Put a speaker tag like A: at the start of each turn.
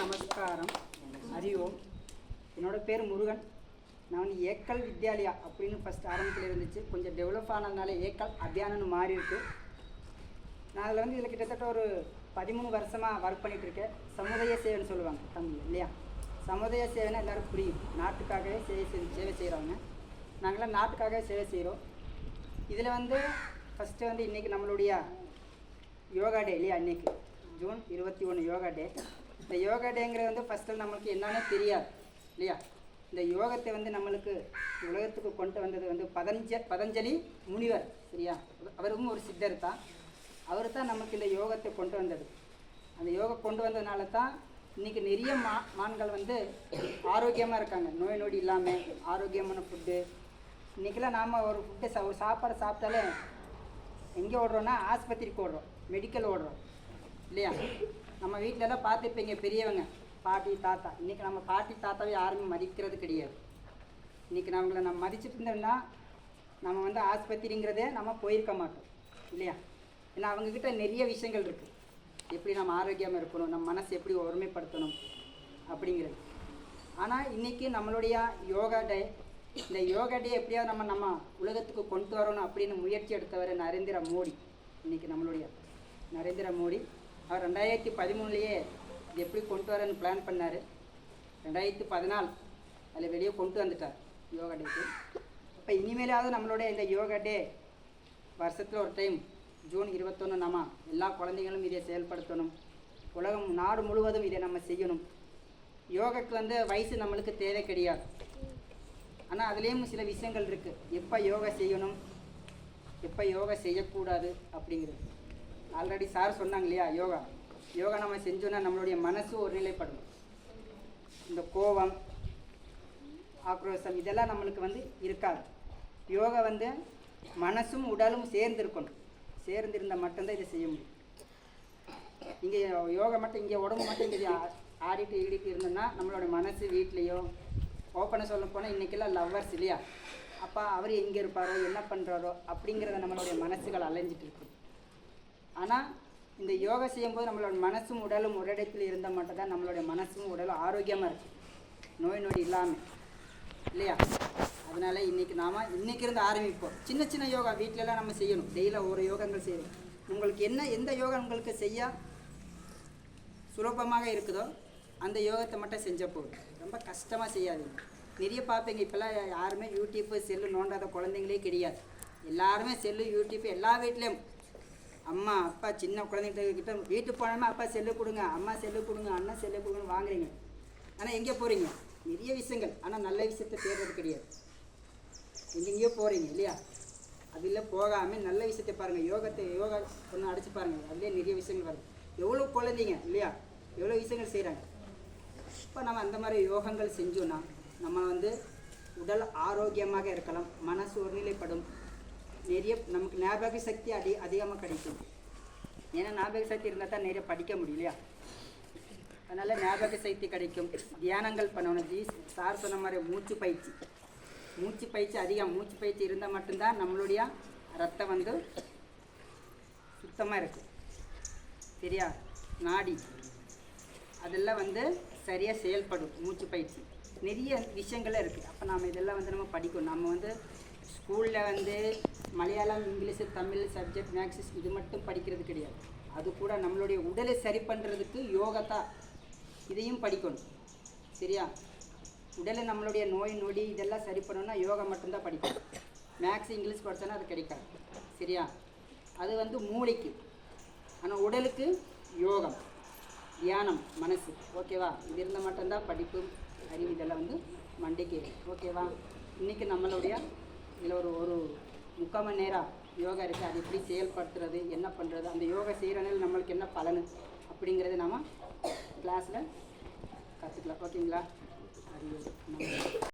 A: நமஸ்காரம். ஹரி ஓம். பேர் முருகன். நான் வந்து ஏக்கல் வித்யாலயா அப்படின்னு ஃபஸ்ட் ஆரம்பத்தில் இருந்துச்சு. கொஞ்சம் டெவலப் ஆனதுனால ஏக்கல் அபியானன்னு மாறி இருக்கு. நான் அதில் வந்து இதில் கிட்டத்தட்ட ஒரு பதிமூணு வருஷமாக ஒர்க் பண்ணிகிட்ருக்கேன் இருக்கேன். சமுதாய சேவைன்னு சொல்லுவாங்க தமிழ் இல்லையா? சமுதாய சேவைன்னா எல்லாரும் புரியும். நாட்டுக்காகவே சேவை செய் சேவை செய்கிறவங்க நாங்களாம் நாட்டுக்காகவே சேவை செய்கிறோம் இதில் வந்து ஃபஸ்ட்டு வந்து இன்றைக்கி நம்மளுடைய யோகா டே இல்லையா இன்னைக்கு? ஜூன் இருபத்தி ஒன்று யோகா டே இந்த யோகா டேங்கிறது வந்து ஃபஸ்ட்டு நம்மளுக்கு என்னன்னே தெரியாது இல்லையா? இந்த யோகத்தை வந்து நம்மளுக்கு உலகத்துக்கு கொண்டு வந்தது வந்து பதஞ்ச பதஞ்சலி முனிவர் சரியா? அவருக்கும் ஒரு சித்தர் தான். அவர் தான் நமக்கு இந்த யோகத்தை கொண்டு வந்தது. அந்த யோகா கொண்டு வந்ததுனால தான் இன்றைக்கி நிறைய மா மான்கள் வந்து ஆரோக்கியமாக இருக்காங்க. நோய் நொடி இல்லாமல் ஆரோக்கியமான ஃபுட்டு இன்றைக்கெல்லாம் நாம் ஒரு ஃபுட்டை சா ஒரு சாப்பாடு சாப்பிட்டாலே எங்கே ஓடுறோன்னா ஆஸ்பத்திரிக்கு ஓடுறோம் மெடிக்கல் ஓடுறோம் இல்லையா? நம்ம வீட்டிலலாம் பார்த்துருப்பீங்க பெரியவங்க. பாட்டி தாத்தா. இன்றைக்கி நம்ம பாட்டி தாத்தாவை யாருமே மதிக்கிறது கிடையாது. இன்றைக்கி நம்மளை நம்ம மதிச்சுட்டு இருந்தோம்னா நம்ம வந்து ஆஸ்பத்திரிங்கிறதே நம்ம போயிருக்க மாட்டோம். இல்லையா? ஏன்னா அவங்கக்கிட்ட நிறைய விஷயங்கள் இருக்குது எப்படி நம்ம ஆரோக்கியமாக இருக்கணும் நம்ம மனசை எப்படி ஒருமைப்படுத்தணும் அப்படிங்கிறது. ஆனால் இன்றைக்கி நம்மளுடைய யோகா டே இந்த யோகா டே எப்படியாவது நம்ம நம்ம உலகத்துக்கு கொண்டு வரணும் அப்படின்னு முயற்சி எடுத்தவர் நரேந்திர மோடி. இன்றைக்கி நம்மளுடைய நரேந்திர மோடி. அவர் ரெண்டாயிரத்தி பதிமூணுலேயே இது எப்படி கொண்டு வரேன்னு பிளான் பண்ணார். ரெண்டாயிரத்தி பதினாலு. அதில் வெளியே கொண்டு வந்துட்டார் யோகா டேக்கு இப்போ இனிமேலாவது நம்மளுடைய இந்த யோகா டே வருஷத்தில் ஒரு டைம் ஜூன் இருபத்தொன்று நம்ம எல்லா குழந்தைங்களும் இதை செயல்படுத்தணும். உலகம் நாடு முழுவதும் இதை நம்ம செய்யணும். யோகாக்கு வந்து வயசு நம்மளுக்கு தேவை கிடையாது. ஆனால் அதுலேயும் சில விஷயங்கள் இருக்குது எப்போ யோகா செய்யணும்? எப்போ யோகா செய்யக்கூடாது? அப்படிங்கிறது. ஆல்ரெடி சார் சொன்னாங்க இல்லையா யோகா. யோகா நம்ம செஞ்சோன்னா நம்மளுடைய மனசு ஒரு நிலைப்படும் இந்த கோபம் ஆக்ரோஷம் இதெல்லாம் நம்மளுக்கு வந்து இருக்காது. யோகா வந்து மனசும் உடலும் சேர்ந்து சேர்ந்திருந்தால் சேர்ந்து இருந்தால் மட்டும்தான் இதை செய்ய முடியும். இங்கே யோகா மட்டும் இங்கே உடம்பு மட்டும் இங்கே ஆடிட்டு ஈடிட்டு இருந்தோம்னா நம்மளோட மனசு வீட்லேயோ ஓப்பனாக சொல்ல போனால் இன்றைக்கெல்லாம் லவ்வர்ஸ் இல்லையா? அப்பா அவர் எங்கே இருப்பாரோ என்ன பண்ணுறாரோ அப்படிங்கிறத நம்மளுடைய மனசுகள் அலைஞ்சிட்டு இருக்கும். ஆனால் இந்த யோகா செய்யும்போது நம்மளோட மனசும் உடலும் உரடைப்பில் இருந்தால் மட்டும்தான் நம்மளுடைய மனசும் உடலும் ஆரோக்கியமாக இருக்கும் நோய் நொடி இல்லாமல் இல்லையா? அதனால் இன்னைக்கு நாம் இன்னைக்கு இருந்து ஆரம்பிப்போம். சின்ன சின்ன யோகா வீட்டிலலாம் நம்ம செய்யணும். டெய்லியில் ஒரு யோகங்கள் செய்யணும். உங்களுக்கு என்ன எந்த யோகா உங்களுக்கு செய்ய சுலபமாக இருக்குதோ அந்த யோகத்தை மட்டும் செஞ்சால் போதும். ரொம்ப கஷ்டமாக செய்யாதீங்க. நிறைய பார்ப்பீங்க இப்போல்லாம் யாருமே யூடியூப்பு செல்லு நோண்டாத குழந்தைங்களே கிடையாது. எல்லாருமே செல்லு யூடியூப் எல்லா வீட்லேயும் அம்மா அப்பா சின்ன குழந்தைகிட்ட வீட்டு வீட்டுக்கு போனோமா அப்பா செல்லு கொடுங்க அம்மா செல்லு கொடுங்க அண்ணன் செல்லு கொடுங்கன்னு வாங்குறீங்க. ஆனால் எங்கே போகிறீங்க நிறைய விஷயங்கள். ஆனால் நல்ல விஷயத்தை தேடுறது கிடையாது. எங்கெங்கேயோ போகிறீங்க இல்லையா? அதில் போகாமல் நல்ல விஷயத்தை பாருங்கள் யோகத்தை யோகா ஒன்று அடிச்சு பாருங்கள் அதுலேயே நிறைய விஷயங்கள் வருது. எவ்வளோ குழந்தைங்க இல்லையா? எவ்வளோ விஷயங்கள் செய்கிறாங்க இப்போ நம்ம அந்த மாதிரி யோகங்கள் செஞ்சோன்னா நம்ம வந்து உடல் ஆரோக்கியமாக இருக்கலாம். மனசு ஒருநிலைப்படும். நிறைய நமக்கு ஞாபக சக்தி அதி அதிகமாக கிடைக்கும். ஏன்னா ஞாபக சக்தி இருந்தால் தான் நிறைய படிக்க முடியும் இல்லையா? அதனால் ஞாபக சக்தி கிடைக்கும். தியானங்கள் பண்ணணும். ஜி சார் சொன்ன மாதிரி மூச்சு பயிற்சி. மூச்சு பயிற்சி அதிகம். மூச்சு பயிற்சி இருந்தால் மட்டும்தான் நம்மளுடைய ரத்தம் வந்து சுத்தமாக இருக்குது சரியா? நாடி. அதெல்லாம் வந்து சரியாக செயல்படும் மூச்சு பயிற்சி. நிறைய விஷயங்களே இருக்குது அப்போ நாம் இதெல்லாம் வந்து நம்ம படிக்கணும். நம்ம வந்து ஸ்கூலில் வந்து Malayalam English Tamil subject maths இது மட்டும் படிக்கிறது கிடையாது. அது கூட நம்மளுடைய உடலை சரி பண்ணுறதுக்கு யோகத்தா இதையும் படிக்கணும். சரியா? உடலை நம்மளுடைய நோய் நொடி இதெல்லாம் சரி பண்ணணும்னா யோகா மட்டும்தான் படிக்கணும். மேக்ஸ் இங்கிலீஷ் படித்தோன்னா அது கிடைக்காது. சரியா? அது வந்து மூளைக்கு. ஆனால் உடலுக்கு யோகம் தியானம் மனசு. ஓகேவா? இது இருந்தால் மட்டும்தான் படிப்பு அறிவு இதெல்லாம் வந்து மண்டைக்கு ஓகேவா? இன்றைக்கி நம்மளுடைய இதில் ஒரு ஒரு முக்கால் மணி நேரம் யோகா இருக்குது அது எப்படி செயல்படுத்துறது என்ன பண்ணுறது அந்த யோகா செய்கிறனால நம்மளுக்கு என்ன பலன் அப்படிங்கிறத நாம் கிளாஸில் கற்றுக்கலாம் ஓகேங்களா அது